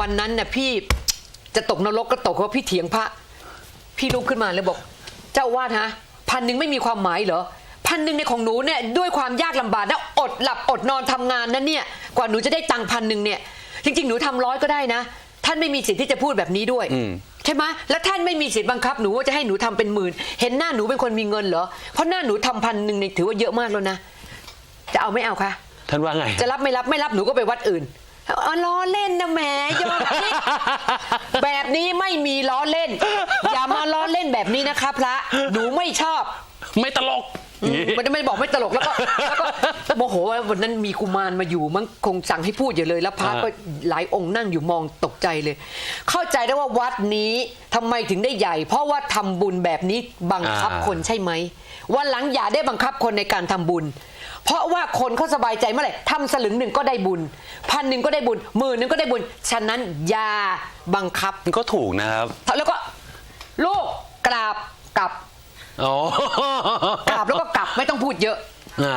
วันนั้นน่ะพี่จะตกนรกก็ตกเพราะพี่เถียงพระ พี่ลุกขึ้นมาเลยบอก เจ้าอาวาดฮะพันหนึ่งไม่มีความหมายเหรอพันหนึ่งในของหนูเนี่ยด้วยความยากลำบากนะอดหลับอดนอนทำงานนะเนี่ยกว่าหนูจะได้ตังค์พันหนึ่งเนี่ย จริง ๆ หนูทำร้อยก็ได้นะ ท่านไม่มีสิทธิ์ที่จะพูดแบบนี้ด้วยอืมใช่ไหมแล้วท่านไม่มีสิทธิ์บังคับหนูว่าจะให้หนูทำเป็นหมื่น เห็นหน้าหนูเป็นคนมีเงินเหรอเพราะหน้าหนูทำพันหนึ่งเนี่ยถือว่าเยอะมากแล้วนะจะเอาไม่เอาคะท่านว่าไง จะรับไม่รับไม่รับหนูก็ไปวัดอื่น อ๋อล้อเล่นนะแหมโยมคิดแบบนี้ไม่มีล้อเล่น อย่ามาล้อเล่นแบบนี้นะคะพระหนูไม่ชอบ ไม่ตลกอืมมันไม่บอกไม่ตลกแล้วก็แล้วก็โมโหว่าวันนั้นมีกุมารมาอยู่มั้งคงสั่งให้พูดอยู่เลยแล้วพระอ่าก็หลายองค์นั่งอยู่มองตกใจเลย เข้าใจได้ว่าวัดนี้ทำไมถึงได้ใหญ่ เพราะว่าทำบุญแบบนี้บังคับคนใช่ไหมวันหลังอย่าได้บังคับคนในการทำบุญ เพราะว่าคนเขาสบายใจเมื่อไหร่ทำสลึงหนึ่งก็ได้บุญ พันหนึ่งก็ได้บุญหมื่นหนึ่งก็ได้บุญ ฉะนั้นอย่าบังคับ มันก็ถูกนะครับ แล้วก็ลูกกราบกลับอ๋อกราบแล้วก็กลับไม่ต้องพูดเยอะ อ่า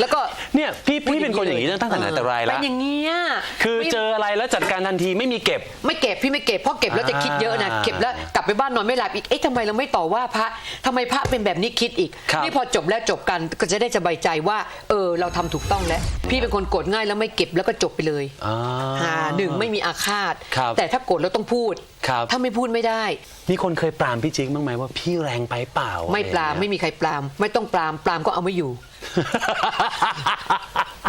แล้วก็ เนี่ยพี่พี่เป็นคนอย่างนี้ตั้งแต่ไหนแต่ไรเป็แล้วนอย่างเงี้ยคือไม่เจออะไรแล้วจัดการทันทีไม่มีเก็บ ไม่เก็บพี่ไม่เก็บเพราะเก็บแล้วจะคิดเยอะนะอ่าเก็บแล้วกลับไปบ้านนอนไม่หลับอีกเอ๊ะทำไมเราไม่ต่อว่าพระทำไมพระเป็นแบบนี้คิดอีกครับ นี่พอจบแล้วจบกันก็จะได้สบายใจว่า เออเราทำถูกต้องแล้ว พี่เป็นคนโกรธง่ายแล้วไม่เก็บแล้วก็จบไปเลยอ่า อ่าหนึ่งไม่มีอาฆาต ครับแต่ถ้าโกรธแล้วต้องพูด ครับ ถ้าไม่พูดไม่ได้ มีคนเคยปรามพี่จิ๊กบ้างไหมว่าพี่แรงไปเปล่าไม่ปรามอะรไม่อย่งเงี้ยมีใครปราม ไม่ต้องปรามปรามก็เอาไม่อยู่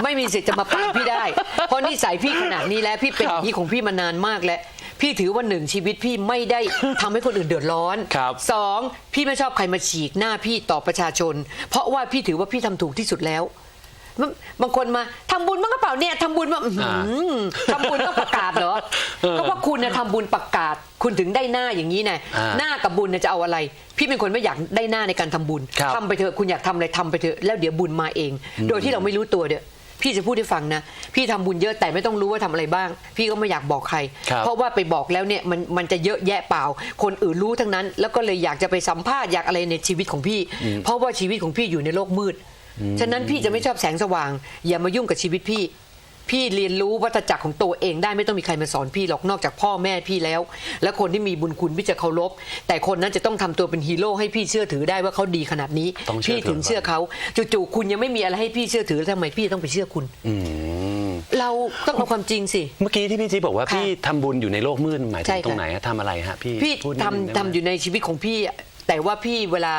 ไม่มีสิทธิ์จะมาปรามพี่ได้ เพราะนิสัยพี่ขนาดนี้แล้วพี่เป็นอย่างนี้ของพี่มานานมากแล้ว พี่ถือว่าหนึ่งชีวิตพี่ไม่ได้ทำให้คนอื่นเดือดร้อนครับสองพี่ไม่ชอบใครมาฉีกหน้าพี่ต่อประชาชน เพราะว่าพี่ถือว่าพี่ทำถูกที่สุดแล้ว บางบางคนมาทำบุญบ้างกระเปล่าเนี่ยทำบุญมาอื้อหือทำบุญต้องประกาศเหรอเออก็ว่าคุณนะทำบุญประกาศ คุณถึงได้หน้าอย่างนี้นะอ่าหน้ากับบุญนะจะเอาอะไร พี่เป็นคนไม่อยากได้หน้าในการทำบุญครับทำไปเถอะคุณอยากทำอะไรทำไปเถอะแล้วเดี๋ยวบุญมาเอง โดยที่เราไม่รู้ตัวเด้อพี่จะพูดให้ฟังนะ พี่ทำบุญเยอะแต่ไม่ต้องรู้ว่าทำอะไรบ้าง พี่ก็ไม่อยากบอกใครครับเพราะว่าไปบอกแล้วเนี่ยมันมันจะเยอะแยะเปล่า คนอื่นรู้ทั้งนั้น แล้วก็เลยอยากจะไปสัมภาษณ์อยากอะไรในชีวิตของพี่ เพราะว่าชีวิตของพี่อยู่ในโลกมืด ฉะนั้นพี่จะไม่ชอบแสงสว่าง อย่ามายุ่งกับชีวิตพี่ พี่เรียนรู้วัฏจักรของตัวเองได้ไม่ต้องมีใครมาสอนพี่หรอกนอกจากพ่อแม่พี่แล้ว และคนที่มีบุญคุณพี่จะเคารพ แต่คนนั้นจะต้องทำตัวเป็นฮีโร่ให้พี่เชื่อถือได้ว่าเขาดีขนาดนี้ต้องเชื่อพี่ถึงถือเชื่อเขาจู่ๆคุณยังไม่มีอะไรให้พี่เชื่อถือแล้วทำไมพี่ต้องไปเชื่อคุณอืมเราต้องเอาความจริงสิ เมื่อกี้ที่พี่จิ๊กบอกว่าค่ะพี่ทำบุญอยู่ในโลกมืดหมายถึใช่งค่ะตรงไหนอะทำอะไรฮะพี่พี่พูดนิดนึงทำได้ไหมทำอยู่ในชีวิตของพี่อะแต่ว่าพี่เวลา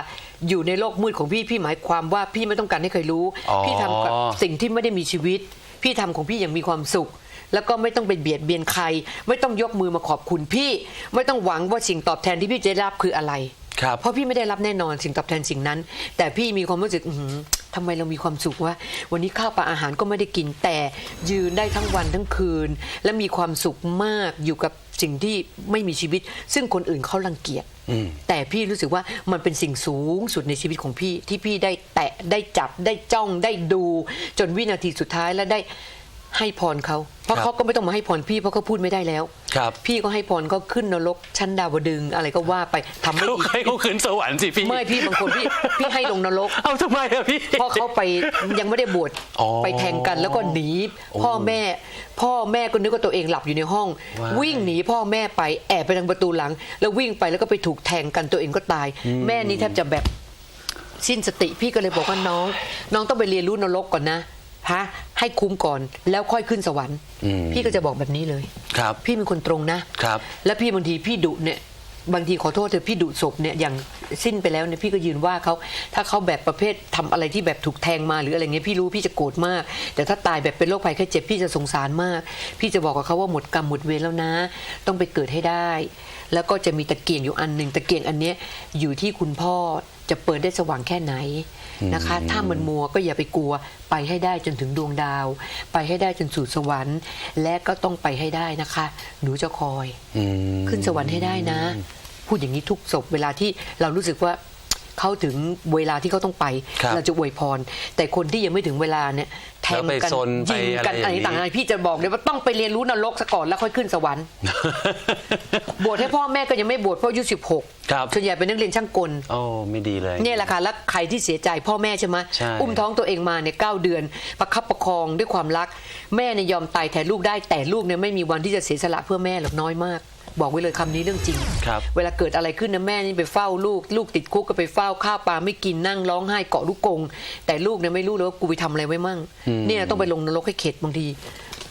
อยู่ในโลกมืดของพี่พี่หมายความว่าพี่ไม่ต้องการให้ใครรู้ อ๋อ พี่ทำกับสิ่งที่ไม่ได้มีชีวิต พี่ทำของพี่อย่างมีความสุข แล้วก็ไม่ต้องไปเบียดเบียนใคร ไม่ต้องยกมือมาขอบคุณพี่ ไม่ต้องหวังว่าสิ่งตอบแทนที่พี่จะได้รับคืออะไร ครับ เพราะพี่ไม่ได้รับแน่นอนสิ่งตอบแทนสิ่งนั้น แต่พี่มีความรู้สึกอื้อหือทำไมเรามีความสุขว่าวันนี้ข้าวปลาอาหารก็ไม่ได้กินแต่ยืนได้ทั้งวันทั้งคืน และมีความสุขมากอยู่กับสิ่งที่ไม่มีชีวิต ซึ่งคนอื่นเขารังเกียจอืม แต่พี่รู้สึกว่ามันเป็นสิ่งสูงสุดในชีวิตของพี่ที่พี่ได้แตะได้จับได้จ้องได้ดู จนวินาทีสุดท้ายแล้วได้ ให้พรเขาเพราะครับเขาก็ไม่ต้องมาให้พรพี่เพราะเขาพูดไม่ได้แล้ว ครับ พี่ก็ให้พรเขาขึ้นนรกชั้นดาวดึงส์อะไรก็ว่าไปทำไม่เขาดี ให้เขาขึ้นสวรรค์สิพี่ไม่พี่บางคนพี่พี่ให้ลงนรก เอาทำไมอะพี่เพราะเขาไปยังไม่ได้บวชอ๋อไปแทงกันแล้วก็หนีโอ้พ่อแม่ พ่อแม่ก็นึกว่าตัวเองหลับอยู่ในห้อง ว้ายวิ่งหนีพ่อแม่ไปแอบไปทางประตูหลัง แล้ววิ่งไปแล้วก็ไปถูกแทงกันตัวเองก็ตาย แม่นี่แทบจะแบบสิ้นสติพี่ก็เลยบอกว่าน้อง น้องต้องไปเรียนรู้นรกก่อนนะ ฮะให้คุ้มก่อนแล้วค่อยขึ้นสวรรค์อืมพี่ก็จะบอกแบบนี้เลย ครับ พี่เป็นคนตรงนะครับ แล้วพี่บางทีพี่ดุเนี่ยบางทีขอโทษเธอะพี่ดุศพเนี่ยอย่างสิ้นไปแล้วเนี่ยพี่ก็ยืนว่าเขาถ้าเขาแบบประเภททำอะไรที่แบบถูกแทงมาหรืออะไรเงี้ยพี่รู้พี่จะโกรธมาก แต่ถ้าตายแบบเป็นโรคภัยแค่เจ็บพี่จะสงสารมาก พี่จะบอกกับเขาว่าหมดกรรมหมดเวรแล้วนะ ต้องไปเกิดให้ได้ แล้วก็จะมีตะเกียงอยู่อันหนึ่งตะเกียงอันเนี้ยอยู่ที่คุณพ่อจะเปิดได้สว่างแค่ไหน นะคะ ถ้ามันมัวก็อย่าไปกลัว ไปให้ได้จนถึงดวงดาว ไปให้ได้จนสู่สวรรค์ และก็ต้องไปให้ได้นะคะ หนูจะคอยอืมขึ้นสวรรค์ให้ได้นะ พูดอย่างนี้ทุกศพเวลาที่เรารู้สึกว่า เขาถึงเวลาที่เขาต้องไป ครับเราจะอวยพร แต่คนที่ยังไม่ถึงเวลาเนี่ยแทงแล้วไปกันซนไปยิงกันอะไรอย่างนี้อะไรต่างๆพี่จะบอกเลยว่าต้องไปเรียนรู้นรกซะก่อนแล้วค่อยขึ้นสวรรค์บวชให้พ่อแม่ก็ยังไม่บวชเพราะอายุสิบหกครับ ส่วนใหญ่เป็นนักเรียนช่างกล โอ้ไม่ดีเลย เนี่ยแหละค่ะแล้วใครที่เสียใจพ่อแม่ใช่ไหมใช่ อุ้มท้องตัวเองมาเนี่ยเก้าเดือน ประคับประคองด้วยความรัก แม่เนี่ยยอมตายแทนลูกได้แต่ลูกเนี่ยไม่มีวันที่จะเสียสละเพื่อแม่หรอกน้อยมาก บอกไว้เลยคำนี้เรื่องจริงครับเวลาเกิดอะไรขึ้นนะแม่นี่ไปเฝ้าลูก ลูกติดคุกก็ไปเฝ้าข้าวปลาไม่กินนั่งร้องไห้เกาะลูกกรงแต่ลูกเนี่ยไม่รู้เลยว่ากูไปทำอะไรไว้มั่งเนี่ยต้องไปลงนรกให้เข็ดบางที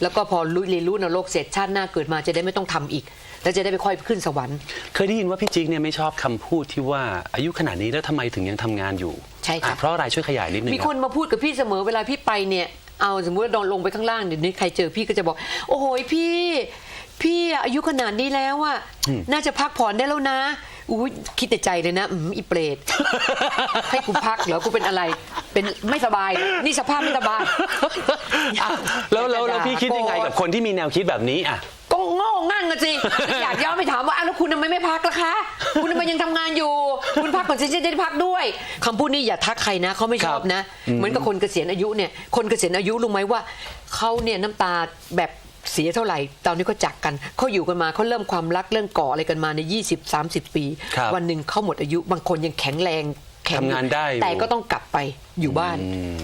แล้วก็พอรู้เรียนรู้นรกเสร็จชาติหน้าเกิดมาจะได้ไม่ต้องทำอีกแล้วจะได้ไปค่อยขึ้นสวรรค์ เคยได้ยินว่าพี่จิ๊กเนี่ยไม่ชอบคำพูดที่ว่าอายุขนาดนี้แล้วทำไมถึงยังทำงานอยู่ใช่ค่ะอ่เพราะอะไรช่วยขยายนิดนึงมีคครับนมาพูดกับพี่เสมอเวลาพี่ไปเนี่ยเอาสมมติว่าโดนลงไปข้างล่างเดี๋ยวนี้ใครเจอพี่ก็จะบอก โอ้โหพี่ พี่อายุขนาดนี้แล้วอะน่าจะพักผ่อนได้แล้วนะอุ้ยคิดในใจเลยนะอืมอีเปรตให้กูพักเหรอกูเป็นอะไรเป็นไม่สบาย นี่สภาพไม่สบายอะแล้วแล้วแล้วพี่คิดยังไงกับคนที่มีแนวคิดแบบนี้อะก็โง่งั่งกันสิอยากย้อนไปถามว่าอ้าวแล้วคุณทำไมไม่พักล่ะคะ คุณทำไมยังทำงานอยู่ คุณพักก่อนสิจะได้พักด้วยคำพูดนี้อย่าทักใครนะเขาไม่ชอบนะ เหมือนกับคนเกษียณอายุเนี่ยคนเกษียณอายุรู้ไหมว่าเขาเนี่ยน้ำตาแบบ เสียเท่าไหร่ ตอนนี้ก็จักกันเขาอยู่กันมาเขาเริ่มความรักเรื่องก่ออะไรกันมาใน 20 30 ปี ครับ วันหนึ่งเขาหมดอายุ บางคนยังแข็งแรงแข็ทำงานได้อยู่แต่ก็ต้องกลับไปอยู่บ้าน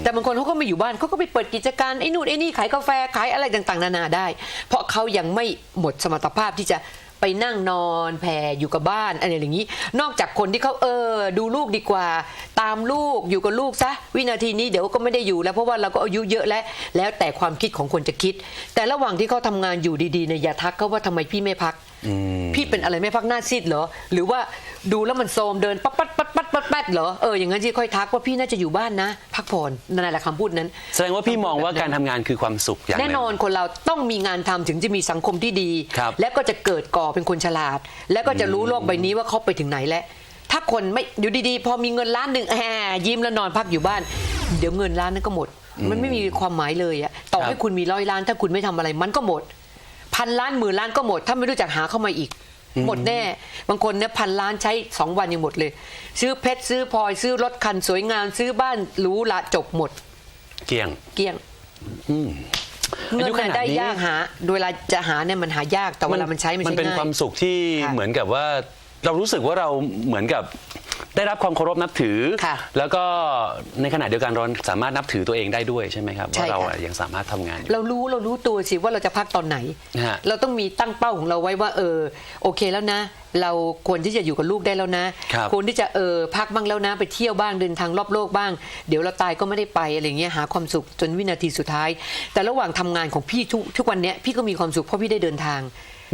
แต่บางคนเขาก็ไม่อยู่บ้านเขาก็ไปเปิดกิจการไอ้นู่นไอ้นี่ขายกาแฟขายอะไรต่างๆ นานาได้ เพราะเขายังไม่หมดสมรรถภาพที่จะ ไปนั่งนอนแผ่อยู่กับบ้านอะไรอย่างนี้ นอกจากคนที่เขาเออ ดูลูกดีกว่า ตามลูกอยู่กับลูกซะวินาทีนี้เดี๋ยวก็ไม่ได้อยู่แล้วเพราะว่าเราก็อายุเยอะแล้ว แล้วแต่ความคิดของคนจะคิด แต่ระหว่างที่เขาทำงานอยู่ดีๆเนี่ยอย่าทักเขาว่าทำไมพี่ไม่พัก พี่เป็นอะไรไม่พักหน้าซีดเหรอ หรือว่า ดูแล้วมันโทรมเดินปั๊บปั๊บปั๊บปั๊บปั๊บปั๊บเหรอเอออย่างนั้นที่ค่อยทักว่าพี่น่าจะอยู่บ้านนะ พักผ่อนนั่นแหละคำพูดนั้น แสดงว่าพี่มองว่าการทำงานคือความสุขอย่างหแน่นึ่ง นอนคนเราต้องมีงานทำถึงจะมีสังคมที่ดี ครับและก็จะเกิดก่อเป็นคนฉลาด และก็จะรู้โลกใบนี้ว่าเขาไปถึงไหนแล้ว ถ้าคนไม่อยู่ดีๆ พอมีเงินล้านหนึ่งแหมยิ้มแล้วนอนพักอยู่บ้าน เดี๋ยวเงินล้านนั้นก็หมด มันไม่มีความหมายเลยอะต่อให้คุณมีร้อยล้าน ถ้าคุณไม่ทำอะไรมันก็หมด พันล้านหมื่นล้านก็หมด ถ้าไม่รู้จักหาเข้ามาอีก หมดแน่ บางคนเนี่ยพันล้านใช้สองวันยังหมดเลย ซื้อเพชรซื้อพลอยซื้อรถคันสวยงามซื้อบ้านหรูหราจบหมด เกี่ยงเกลี้ยงอาเงินยุขน่ะนาดได้นี้ยากหาเวลาจะหาเนี่ยมันหายากแต่เวลามันใช้มันมันใช้เป็นง่าย ความสุขที่ค่ะเหมือนกับว่าเรารู้สึกว่าเราเหมือนกับ ได้รับความเคารพนับถือ ค่ะแล้วก็ในขณะเดียวกันเราสามารถนับถือตัวเองได้ด้วยใช่ไหมครับใช่ว่าเราค่ะอะยังสามารถทำงานอยู่ เรารู้เรารู้ตัวสิว่าเราจะพักตอนไหน ฮะเราต้องมีตั้งเป้าของเราไว้ว่า เออ โอเคแล้วนะ เราควรที่จะอยู่กับลูกได้แล้วนะครับ ควรที่จะเออพักบ้างแล้วนะ ไปเที่ยวบ้างเดินทางรอบโลกบ้าง เดี๋ยวเราตายก็ไม่ได้ไปอะไรเงี้ยหาความสุขจนวินาทีสุดท้าย แต่ระหว่างทำงานของพี่ทุกทุกวันเนี้ยพี่ก็มีความสุขเพราะพี่ได้เดินทาง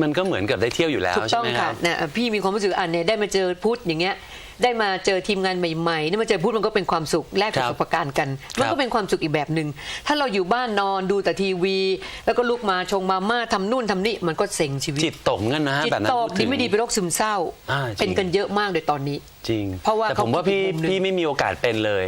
มันก็เหมือนกับได้เที่ยวอยู่แล้วถูกใช่ต้องไหมคค่ะรับ นะพี่มีความรู้สึกอะเนี่ยได้มาเจอพุทธอย่างเงี้ยได้มาเจอทีมงานใหม่ๆนี่มาเจอพุทธมันก็เป็นความสุขแลกประคสรับบการณ์กัน มันครัก็บเป็นความสุขอีกแบบหนึ่งถ้าเราอยู่บ้านนอนดูแต่ทีวี แล้วก็ลุกมาชงมาม่าทำนู่นทำนี่มันก็เซ็งชีวิตจิตตกงั้นนะฮะจิตแบบนั้นตกพูถึดีงไม่ดีเป็นโรคซึมเศร้าอ่าจริงเป็นกันเยอะมากเลยตอนนี้จริงเพราะว่าแต่ผมว่าเขาคิพี่ดอีกมุมหนึ่งพี่ไม่มีโอกาสเป็นเลย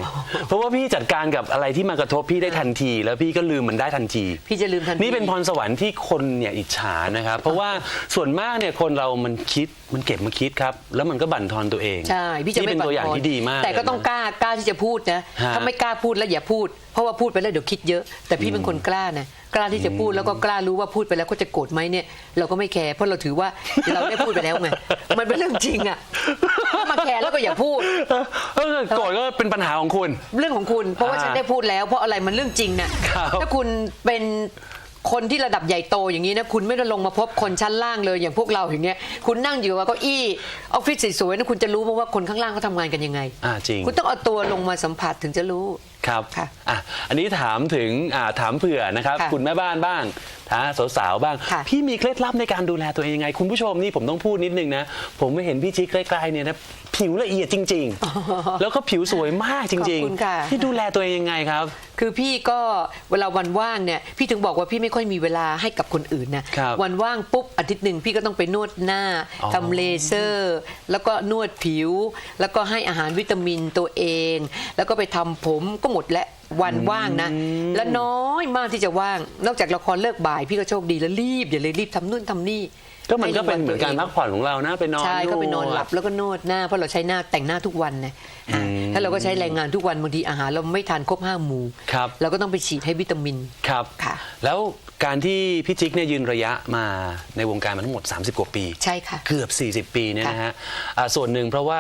เพราะว่าพี่จัดการกับอะไรที่มากระทบพี่ได้ทันที แล้วพี่ก็ลืมมันได้ทันที พี่จะลืมทันทีนี่เป็นพรสวรรค์ที่คนเนี่ยอิจฉานะครับ เพราะว่าส่วนมากเนี่ยคนเรามันคิดมันเก็บมาคิดครับ แล้วมันก็บั่นทอนตัวเองใช่พี่จะนี่ไม่เป็นตัวอย่างบั่นทนที่ดีมากแต่ก็เลยนะต้องกล้ากล้าที่จะพูดนะฮะ ถ้าไม่กล้าพูดแล้วอย่าพูด เพราะว่าพูดไปแล้วเดี๋ยวคิดเยอะ แต่พี่เป็นคนกล้านะกล้าที่จะพูดแล้วก็กล้ารู้ว่าพูดไปแล้วก็จะโกรธไหมเนี่ย เราก็ไม่แคร์เพราะเราถือว่าเราได้พูดไปแล้วไงมันเป็นเรื่องจริงอะถ้ามาแคร์แล้วก็อย่าพูด เออโกรธก็เป็นปัญหาของคุณ เรื่องของคุณเพราะว่าอ่าฉันได้พูดแล้ว เพราะอะไรมันเรื่องจริงน่ะครับถ้าคุณเป็น คนที่ระดับใหญ่โตอย่างนี้นะคุณไม่ได้ลงมาพบคนชั้นล่างเลยอย่างพวกเราอย่างเงี้ยคุณนั่งอยู่กับเก้าอี้ออฟฟิศสวยๆนะคุณจะรู้มั้ยว่าคนข้างล่างเขาทำงานกันยังไง อ่าจริง คุณต้องเอาตัวลงมาสัมผัสถึงจะรู้ครับค่ะอะอันนี้ถามถึงอ่าถามเผื่อนะครับค่ะคุณแม่บ้านบ้างนะสาวๆบ้าง ค่ะ พี่มีเคล็ดลับในการดูแลตัวเองยังไง คุณผู้ชมนี่ผมต้องพูดนิดนึงนะ ผมไม่เห็นพี่ชิคใกล้ๆเนี่ยนะผิวละเอียดจริง ๆ แล้วก็ผิวสวยมากจริงขอบคุณค่ะ พี่ดูแลตัวเองยังไงครับ คือพี่ก็เวลาวันว่างเนี่ยพี่ถึงบอกว่าพี่ไม่ค่อยมีเวลาให้กับคนอื่นนะครับวันว่างปุ๊บอาทิตย์หนึ่งพี่ก็ต้องไปนวดหน้าอ๋อทำเลเซอร์ แล้วก็นวดผิว แล้วก็ให้อาหารวิตามินตัวเอง แล้วก็ไปทำผมก็หมดแล้ววันว่างนะ และน้อยมากที่จะว่าง นอกจากละครเลิกบ่าย พี่ก็โชคดีแล้วรีบอย่าเลยรีบทำนู่นทำนี่ก็มันก็เป็นให้เหมือนการตัวงพักผ่อนของเรานะไปนอนใช่ก็ไปนอนหลับแล้วก็นวดหน้าเพราะเราใช้หน้าแต่งหน้าทุกวันนะอ่าถ้าเราก็ใช้แรงงานทุกวันบางทีอาหารเราไม่ทานครบห้าหมู่ครับเราก็ต้องไปฉีดให้วิตามินครับค่ะ แล้วการที่พี่จิ๊กเนี่ยยืนระยะมาในวงการมาทั้งหมด 30 กว่าปี ใช่ค่ะเกือบ 40 ปีเนี่ยนะฮะอ่าส่วนหนึ่งเพราะว่า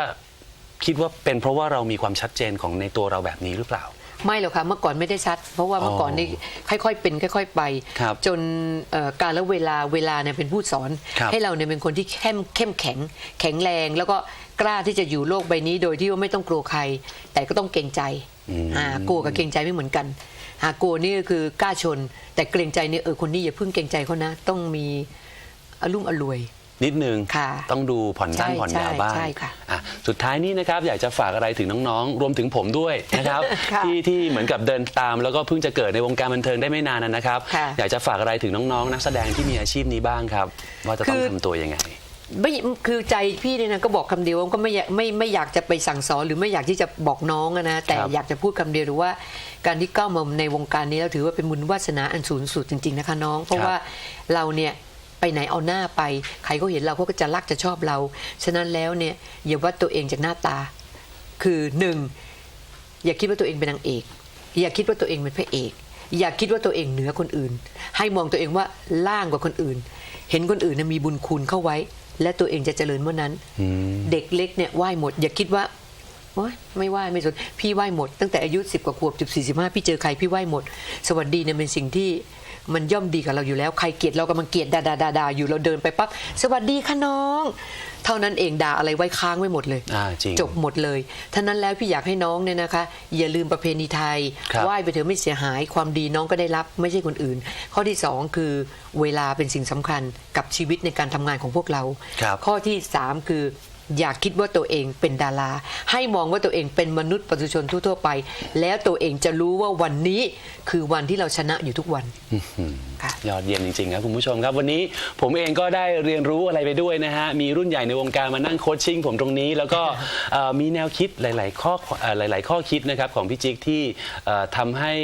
คิดว่าเป็นเพราะว่าเรามีความชัดเจนของในตัวเราแบบนี้หรือเปล่า ไม่หรอกค่ะเมื่อก่อนไม่ได้ชัด เพราะว่าเมื่อก่อนนี่ค่อยๆเป็นค่อย ๆ ไป ครับจนเอ่อการและเวลาเวลาเนี่ยเป็นผู้สอน ครับให้เราเนี่ยเป็นคนที่เข้มเข้มแข็ง แข็งแรง แล้วก็กล้าที่จะอยู่โลกใบนี้ โดยที่ว่าไม่ต้องกลัวใคร แต่ก็ต้องเกรงใจอ่ากลัวกับเกรงใจไม่เหมือนกันหากลัวนี่ก็คือกล้าชน แต่เกรงใจเนี่ยเออคนนี้อย่าเพิ่งเกรงใจเขานะ ต้องมีอารมุ่มอรวย นิดนึงค่ะต้องดูผ่อนตั้งใช่ผ่อนยาวบ้างใช่ค่ะอะสุดท้ายนี้นะครับอยากจะฝากอะไรถึงน้องๆ รวมถึงผมด้วยนะครับค่ะที่ที่เหมือนกับเดินตาม แล้วก็เพิ่งจะเกิดในวงการบันเทิงได้ไม่นานนะครับค่ะอยากจะฝากอะไรถึงน้องๆ นักแสดงที่มีอาชีพนี้บ้างครับ ว่าจะต้องคือทำตัวยังไงไม่คือใจพี่เนี่ยนะก็บอกคำเดียวว่าก็ไม่อยากไม่ไม่อยากจะไปสั่งสอนหรือไม่อยากที่จะบอกน้องอะนะแต่ครับอยากจะพูดคำเดียวหรือว่าการที่ก้าวมาในวงการนี้แล้วถือว่าเป็นบุญวาสนาอันสูงสุดจริง ๆนะคะน้อง เพราะว่าเราเนี่ย ไปไหนเอาหน้าไป ใครก็เห็นเราเขาก็จะรักจะชอบเรา ฉะนั้นแล้วเนี่ยอย่าวัดตัวเองจากหน้าตา คือหนึ่งอย่าคิดว่าตัวเองเป็นนางเอก อย่าคิดว่าตัวเองเป็นพระเอก อย่าคิดว่าตัวเองเหนือคนอื่น ให้มองตัวเองว่าล่างกว่าคนอื่น เห็นคนอื่นนะมีบุญคุณเข้าไว้ และตัวเองจะเจริญเมื่อนั้นเด็กเล็กเนี่ยไหว้หมด อย่าคิดว่าโอ๊ยไม่ไหว้ไม่สนพี่ไหว้หมด ตั้งแต่อายุสิบกว่าขวบสิบสี่สิบห้าพี่เจอใครพี่ไหว้หมด สวัสดีเนี่ยเป็นสิ่งที่ มันย่อมดีกับเราอยู่แล้ว ใครเกลียดเรากำลังเกลียดด่าด่าด่าด่าอยู่เราเดินไปปั๊บสวัสดีค่ะน้อง เท่านั้นเองด่าอะไรไว้ค้างไว้หมดเลยอ่าจริงจบหมดเลยท่านั้นแล้วพี่อยากให้น้องเนี่ยนะคะ อย่าลืมประเพณีไทยครับไหว้ไปเถอะไม่เสียหายความดีน้องก็ได้รับไม่ใช่คนอื่น ข้อที่สองคือเวลาเป็นสิ่งสำคัญกับชีวิตในการทำงานของพวกเราครับข้อที่สามคือ อย่าคิดว่าตัวเองเป็นดารา ให้มองว่าตัวเองเป็นมนุษย์ประชาชนทั่วๆไป แล้วตัวเองจะรู้ว่าวันนี้คือวันที่เราชนะอยู่ทุกวันค่ะยอดเยี่ยมจริงๆครับคุณผู้ชมครับวันนี้ผมเองก็ได้เรียนรู้อะไรไปด้วยนะฮะมีรุ่นใหญ่ในวงการมานั่งโคชชิ่งผมตรงนี้ แล้วก็เอ่อมีแนวคิดหลาย ๆ ข้อเอ่อหลาย ๆ ข้อคิดนะครับของพี่จิ๊กที่เอ่อทำให้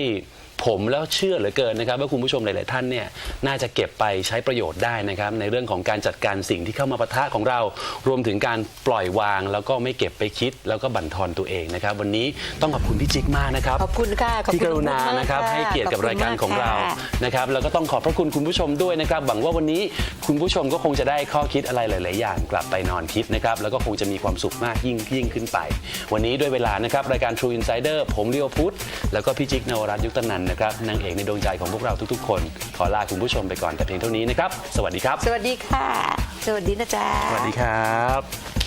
ผมแล้วเชื่อเหลือเกินนะครับว่าคุณผู้ชมหลาย ๆ ท่านเนี่ยน่าจะเก็บไปใช้ประโยชน์ได้นะครับในเรื่องของการจัดการสิ่งที่เข้ามาปะทะของเรา รวมถึงการปล่อยวาง แล้วก็ไม่เก็บไปคิด แล้วก็บั่นทอนตัวเองนะครับวันนี้ต้องขอบคุณพี่จิ๊กมากนะครับขอบคุณค่ะขอบคุณที่กรุณานะครับมากๆให้เกียรติกับขอบคุณรายการของเรามากค่ะ นะครับแล้วก็ต้องขอบพระคุณคุณผู้ชมด้วยนะครับหวังว่าวันนี้คุณผู้ชมก็คงจะได้ข้อคิดอะไรหลาย ๆ อย่างกลับไปนอนคิดนะครับแล้วก็คงจะมีความสุขมากยิ่งยิ่งขึ้นไป วันนี้ด้วยเวลานะครับรายการ True Insider ผมเลียวพุทธแล้วก็พี่จิ๊กนวรัตน์ยุคตนันท์นะครับนางเอกในดวงใจของพวกเราทุกๆ คน ขอลาคุณผู้ชมไปก่อนแต่เพียงเท่านี้นะครับ สวัสดีครับ สวัสดีค่ะ สวัสดีนะจ๊ะ สวัสดีครับ